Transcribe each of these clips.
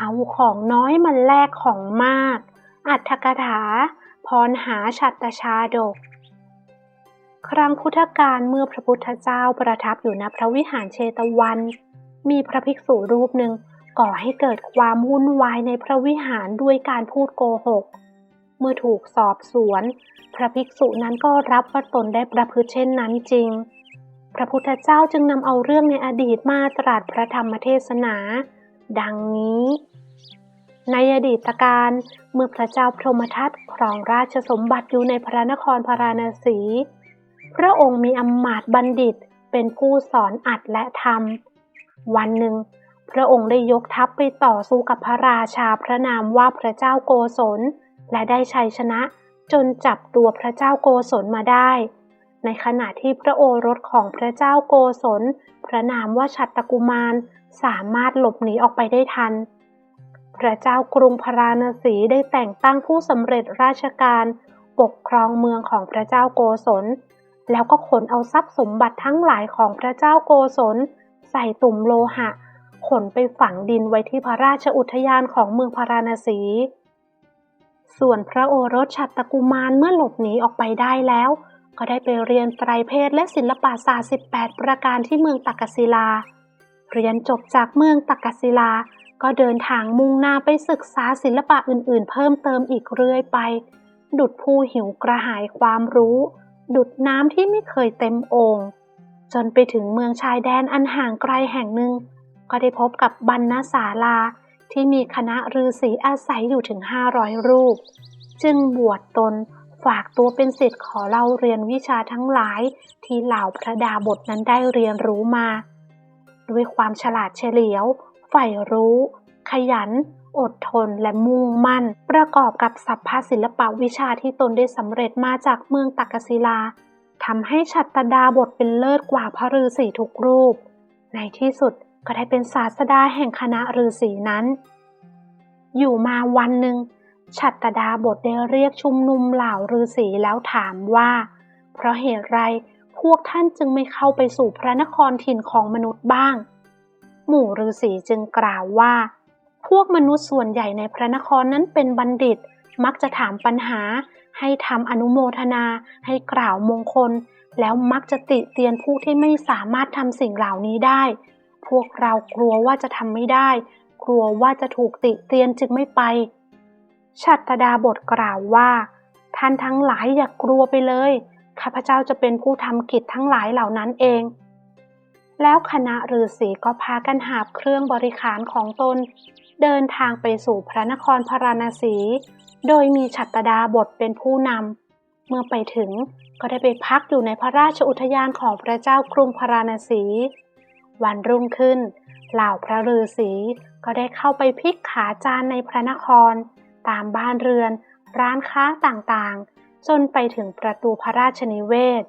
เอาของน้อยมันแลกของมาก อัตถกถา พรหาฉัตตชาดก ครั้งพุทธกาลเมื่อพระพุทธเจ้าประทับอยู่ณพระวิหารเชตวัน มีพระภิกษุรูปหนึ่งก่อให้เกิดความวุ่นวายในพระวิหารด้วยการพูดโกหก เมื่อถูกสอบสวน พระภิกษุนั้นก็รับว่าตนได้ประพฤติเช่นนั้นจริง พระพุทธเจ้าจึงนำเอาเรื่องในอดีตมาตรัสพระธรรมเทศนา ดังนี้ ในอดีตการเมื่อพระเจ้าพรหมทัตครองราชสมบัติอยู่ในพระนครพาราณสี พระองค์มีอำมาตย์บัณฑิตเป็นผู้สอนอัดและธรรม วันหนึ่ง พระองค์ได้ยกทัพไปต่อสู้กับพระราชาพระนามว่าพระเจ้าโกศล และได้ชัยชนะจนจับตัวพระเจ้าโกศลมาได้ ในขณะที่พระโอรสของพระเจ้าโกศล พระนามว่าชัตตกุมารสามารถหลบหนีออกไปได้ทัน พระเจ้ากรุงพาราณสีได้แต่งตั้งผู้สำเร็จราชการ ปกครองเมืองของพระเจ้าโกศล แล้วก็ขนเอาทรัพย์สมบัติทั้งหลายของพระเจ้าโกศล ใส่ตุ่มโลหะ ขนไปฝังดินไว้ที่พระราชอุทยานของเมืองพาราณสีส่วนพระโอรสชัตตกุมารเมื่อหลบหนีออกไปได้แล้ว ก็ได้ไปเรียนไตรเพศและศิลปศาสตร์ 18 ประการที่เมืองตักกศิลา เรียนจบจากเมืองตักกศิลา ก็เดินทางมุ่งหน้าไปศึกษาศิลปะอื่นๆ เพิ่มเติมอีกเรื่อยไป ดุดผู้หิวกระหายความรู้ ดุดน้ำที่ไม่เคยเต็มโอ่งจนไปถึงเมืองชายแดนอันห่างไกลแห่งหนึ่ง ก็ได้พบกับบรรณศาลาที่มีคณะฤาษีอาศัยอยู่ถึง 500 รูป จึงบวชตน ฝากตัวเป็นศิษย์ขอเล่าเรียนวิชาทั้งหลาย ที่เหล่าพระดาบทนั้นได้เรียนรู้มา ด้วยความฉลาดเฉลียว ใฝ่รู้ ขยัน อดทนและมุ่งมั่น ประกอบกับสัพพศิลปวิชาที่ตนได้สำเร็จมาจากเมืองตักกศิลาทำให้ชัตตดาบทเป็นเลิศกว่าพระฤาษีทุกรูป ในที่สุดก็ได้เป็นศาสดาแห่งคณะฤาษีนั้น อยู่มาวันหนึ่ง ชัตตดาบทได้เรียกชุมนุมเหล่าฤาษีแล้วถามว่า เพราะเหตุไรพวกท่านจึงไม่เข้าไปสู่พระนครถิ่นของมนุษย์บ้าง หมู่ฤาษีจึงกล่าวว่า พวกมนุษย์ส่วนใหญ่ในพระนครนั้นเป็นบัณฑิต มักจะถามปัญหา ให้ทำอนุโมทนา ให้กล่าวมงคล แล้วมักจะติเตียนผู้ที่ไม่สามารถทำสิ่งเหล่านี้ได้ พวกเรากลัวว่าจะทำไม่ได้ กลัวว่าจะถูกติเตียนจึงไม่ไป ชัตดาบทกล่าวว่า ท่านทั้งหลายอย่ากลัวไปเลย ข้าพเจ้าจะเป็นผู้ทำกิจทั้งหลายเหล่านั้นเอง แล้วคณะฤาษีก็พากันหาบเครื่องบริขารของตน เดินทางไปสู่พระนครพาราณสี โดยมีชัตดาบทเป็นผู้นำ เมื่อไปถึงก็ได้ไปพักอยู่ในพระราชอุทยานของพระเจ้ากรุงพาราณสี วันรุ่งขึ้น เหล่าพระฤาษีก็ได้เข้าไปพิกขาจานในพระนคร ตามบ้านเรือน ร้านค้าต่างๆ จนไปถึงประตูพระราชนิเวศ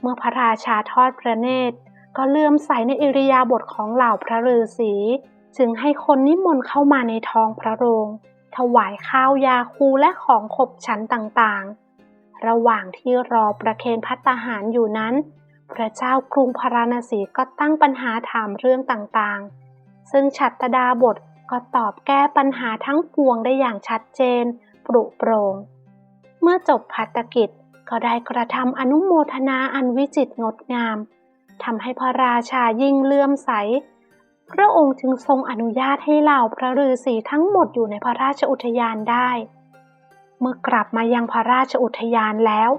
เมื่อพระราชาทอดพระเนตร ก็เลื่อมใสในอิริยาบถของเหล่าพระฤาษีจึงให้คนนิมนต์เข้ามาในท้องพระโรง ถวายข้าวยาคูและของขบฉันต่างๆ ระหว่างที่รอประเคนพัตตาหารอยู่นั้น พระเจ้ากรุงพาราณสีก็ตั้งปัญหาถามเรื่องต่างๆ ซึ่งฉัตรดาบท ก็ตอบแก้ปัญหาทั้งปวงได้อย่างชัดเจน ปรุโปร่งเมื่อจบพัตกิจก็ได้กระทำอนุโมทนาอันวิจิตรงดงามทำให้พระราชายิ่งเลื่อมใส พระองค์จึงทรงอนุญาตให้เหล่าพระฤาษีทั้งหมดอยู่ในพระราชอุทยานได้ เมื่อกลับมายังพระราชอุทยานแล้ว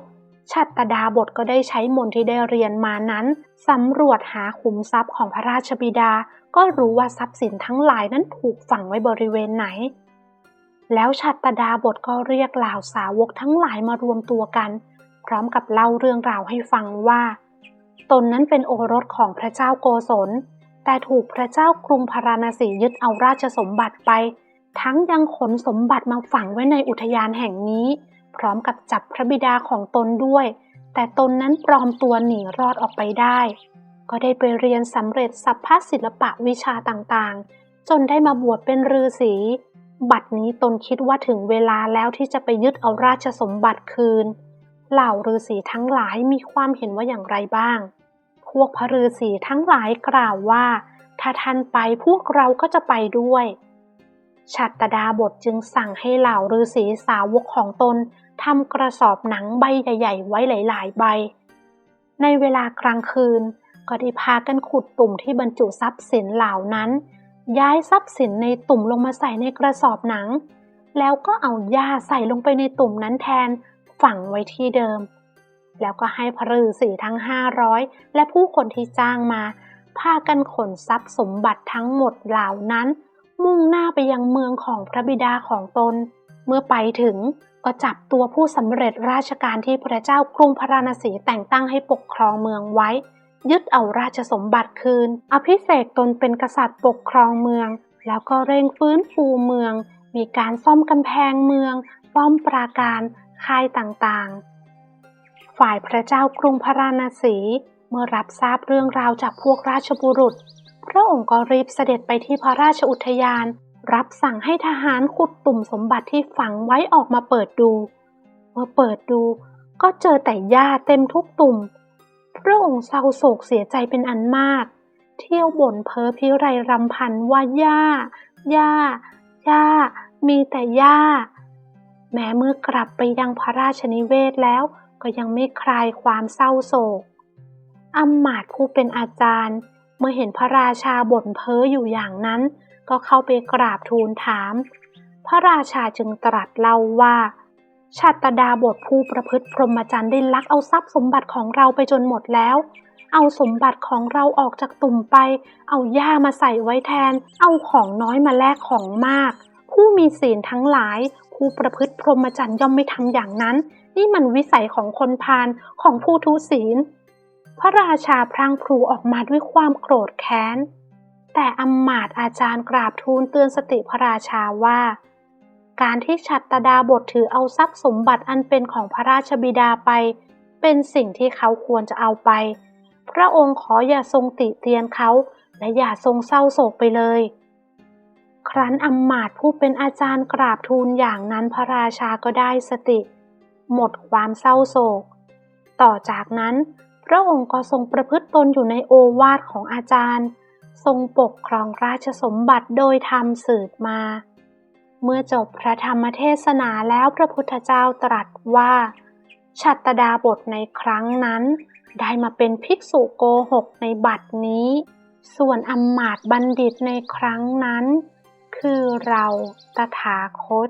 ชัตตดาบทก็ได้ใช้มนที่ได้เรียนมานั้นสำรวจหาขุมทรัพย์ของพระราชบิดา ก็รู้ว่าทรัพย์สินทั้งหลายนั้นถูกฝังไว้บริเวณไหน แล้วชัตตดาบทก็เรียกเหล่าสาวกทั้งหลายมารวมตัวกัน พร้อมกับเล่าเรื่องราวให้ฟังว่า ตนนั้นเป็นโอรสของพระเจ้าโกศล แต่ถูกพระเจ้ากรุงพาราณสียึดเอาราชสมบัติไป ทั้งยังขนสมบัติมาฝังไว้ในอุทยานแห่งนี้ พร้อมกับจับพระบิดาของตนด้วย แต่ตนนั้นปลอมตัวหนีรอดออกไปได้ ก็ได้ไปเรียนสำเร็จสัพพศิลปะวิชาต่างๆ จนได้มาบวชเป็นฤาษีบัดนี้ตนคิดว่าถึงเวลาแล้วที่จะไปยึดเอาราชสมบัติคืน เหล่าฤาษีทั้งหลายมีความเห็นว่าอย่างไรบ้าง พวกพระฤาษีทั้งหลายกล่าวว่า ถ้าท่านไปพวกเราก็จะไปด้วย ชัตดาบทจึงสั่งให้เหล่าฤาษีสาวกของตนทำกระสอบหนังใบใหญ่ ๆ ไว้หลาย ๆ ใบ ในเวลากลางคืน ก็ได้พากันขุดตุ่มที่บรรจุทรัพย์สินเหล่านั้น ย้ายทรัพย์สินในตุ่มลงมาใส่ในกระสอบหนัง แล้วก็เอาหญ้าใส่ลงไปในตุ่มนั้นแทนฝังไว้ที่เดิม แล้วก็ให้พระฤาษีทั้งห้าร้อยและผู้คนที่จ้างมา พากันขนทรัพย์สมบัติทั้งหมดเหล่านั้น มุ่งหน้าไปยังเมืองของพระบิดาของตน เมื่อไปถึงก็จับตัวผู้สำเร็จราชการที่พระเจ้ากรุงพระราณสีแต่งตั้งให้ปกครองเมืองไว้ ยึดเอาราชสมบัติคืน อภิเษกตนเป็นกษัตริย์ปกครองเมือง แล้วก็เร่งฟื้นฟูเมือง มีการซ่อมกำแพงเมืองป้อมปราการค่ายต่างๆ ฝ่ายพระเจ้ากรุงพระราณสีเมื่อรับทราบเรื่องราวจากพวกราชบุรุษ พระองค์ก็รีบเสด็จไปที่พระราชอุทยาน รับสั่งให้ทหารขุดตุ่มสมบัติที่ฝังไว้ออกมาเปิดดู เมื่อเปิดดูก็เจอแต่หญ้าเต็มทุกตุ่ม พระองค์เศร้าโศกเสียใจเป็นอันมาก เที่ยวบ่นเพ้อพิไรรำพันว่าหญ้าหญ้าหญ้ามีแต่หญ้า แม้เมื่อกลับไปยังพระราชนิเวศแล้วก็ยังไม่คลายความเศร้าโศกอำมาตย์ผู้เป็นอาจารย์ เมื่อเห็นพระราชาบ่นเพ้ออยู่อย่างนั้น ก็เข้าไปกราบทูลถาม พระราชาจึงตรัสเล่าว่าชัตดาบทผู้ประพฤติพรหมจรรย์ได้ลักเอาทรัพย์สมบัติของเราไปจนหมดแล้ว เอาสมบัติของเราออกจากตุ่มไป เอาหญ้ามาใส่ไว้แทน เอาของน้อยมาแลกของมาก ผู้มีศีลทั้งหลาย ผู้ประพฤติพรหมจรรย์ย่อมไม่ทำอย่างนั้น นี่มันวิสัยของคนพาลของผู้ทุศีล พระราชาพรางพลูออกมาด้วยความโกรธแค้น แต่อำมาตย์อาจารย์กราบทูลเตือนสติพระราชาว่า การที่ชัตดาบทถือเอาทรัพย์สมบัติอันเป็นของพระราชบิดาไป เป็นสิ่งที่เขาควรจะเอาไป พระองค์ขออย่าทรงติเตียนเขาและอย่าทรงเศร้าโศกไปเลย ครั้นอำมาตย์ผู้เป็นอาจารย์กราบทูลอย่างนั้นพระราชาก็ได้สติ หมดความเศร้าโศก ต่อจากนั้น ระองค์ก็ทรงประพฤติตนอยู่ในโอวาทของอาจารย์ ทรงปกครองราชสมบัติโดยธรรมสืบมา เมื่อจบพระธรรมเทศนาแล้วพระพุทธเจ้าตรัสว่าชัตดาบทในครั้งนั้น ได้มาเป็นภิกษุโกหกในบัดนี้ ส่วนอำมาตบัณฑิตในครั้งนั้น คือเราตถาคต